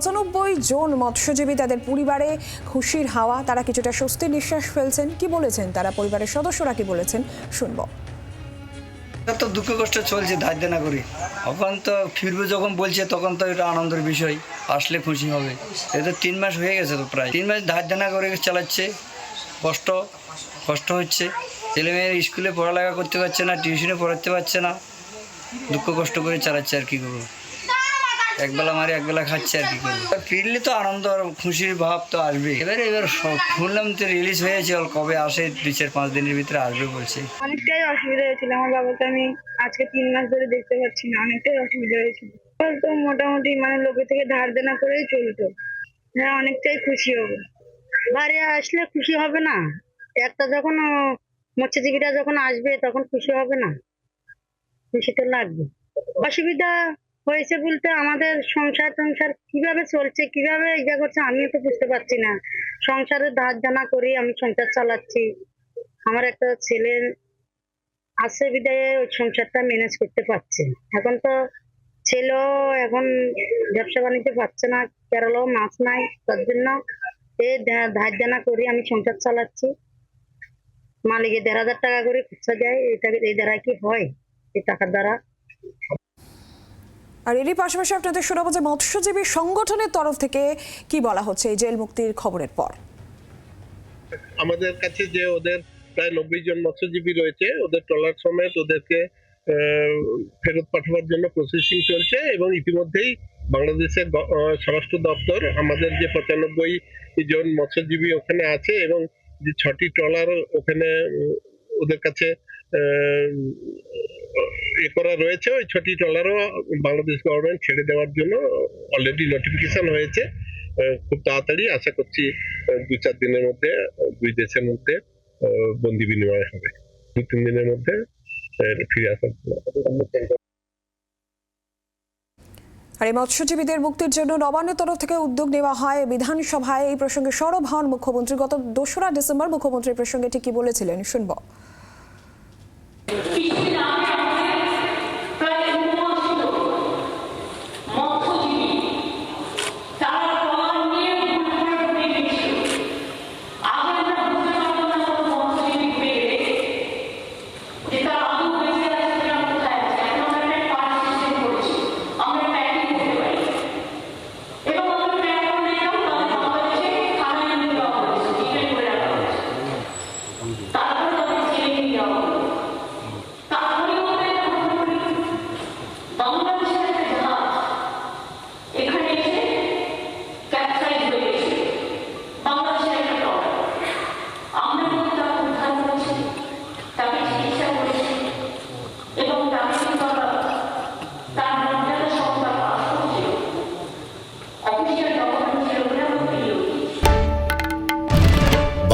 পঁচানব্বই জন মৎস্যজীবী তাদের পরিবারে খুশির হাওয়া, তারা কিছুটা স্বস্তির নিঃশ্বাস ফেলছেন। কি বলেছেন তারা? পরিবারের সদস্যরা কি বলেছেন? শুনব। তো দুঃখ কষ্ট চলছে ধার দেনা করি। এখন তো ফিরবে যখন বলছে, তখন তো এটা আনন্দের বিষয়, আসলে খুশি হবে। এই তো তিন মাস হয়ে গেছে তো প্রায়। তিন মাস ধার দেনা করে চালাচ্ছে, কষ্ট কষ্ট হচ্ছে। ছেলেমেয়ের স্কুলে পড়ালেখা করতে পারছে না, টিউশনে পড়াতে পারছে না। দুঃখ কষ্ট করে চালাচ্ছে আর কি করব। একবেলা মারে, একবেলা খাচ্ছে আর কি ফিরলে তো আনন্দ আর খুশির ভাব তো আসবে এবারে, এবার শুনলাম তো রিলিজ হয়েছে কবে আসে, দুই চার পাঁচ দিনের ভিতরে আসবে বলছে। অনেকটাই অসুবিধা হয়েছিল। আমার বাবাকে আমি আজকে তিন মাস ধরে দেখতে পাচ্ছি না, অনেকটাই অসুবিধা হয়েছিল। তো মোটামুটি মানে লোকের থেকে ধার দেনা করেই চলতো। হ্যাঁ অনেকটাই খুশি হব। বাড়ি আসলে খুশি হবে না। একটা যখন মৎস্যজীবীরা যখন আসবে, তখন খুশি হবে না। খুশি তো লাগবে। অসুবিধা হয়েছে বলতে আমাদের সংসার টংসার কীভাবে চলছে, কীভাবে ইয়া করছে আমিও তো বুঝতে পারছি না। সংসারে ধার জানা করি আমি সংসার চালাচ্ছি। আমার একটা ছেলে আছে বিদায়ে, ওই সংসারটা ম্যানেজ করতে পারছে এখন তো ছেলেও এখন ব্যবসা বাণিজ্য পাচ্ছে না, কেরলেও মাছ নাই, তার জন্য ধা- ধার জানা করি আমি সংসার চালাচ্ছি। মালিকে দেড় হাজার টাকা করে খুচরা দেয় এটা, এই দ্বারা কি হয়? এই টাকার দ্বারা। আর এরই পাশাপাশি আপনাদের শোনাবো যে মৎস্যজীবী সংগঠনের তরফ থেকে কি বলা হচ্ছে এই জেল মুক্তির খবরের পর। আমাদের কাছে যে ওদের প্রায় নব্বই জন মৎস্যজীবী রয়েছে, ওদের ট্রলার সমেত ওদেরকে ফেরত পাঠানোর জন্য প্রসেসিং চলছে এবং ইতিমধ্যেই বাংলাদেশের স্বরাষ্ট্র দপ্তর আমাদের যে পঁচানব্বই জন মৎস্যজীবী ওখানে আছে এবং যে ছটি ট্রলার ওখানে ওদের কাছে করা রয়েছে। ওই ছটি ট্রলারও বাংলাদেশ গভর্নমেন্ট ছেড়ে দেওয়ার জন্য অলরেডি নোটিফিকেশন হয়েছে। খুব তাড়াতাড়ি আশা করছি দু চার দিনের মধ্যে দুই দেশের মধ্যে বন্দি বিনিময় হবে। দু তিন দিনের মধ্যে ফিরে আসার আর এই মৎস্যজীবীদের মুক্তির জন্য নবান্নের তরফ থেকে উদ্যোগ নেওয়া হয় বিধানসভায়। এই প্রসঙ্গে সরব হন মুখ্যমন্ত্রী। গত দোসরা ডিসেম্বর মুখ্যমন্ত্রী প্রসঙ্গে ঠিকই বলেছিলেন। শুনব।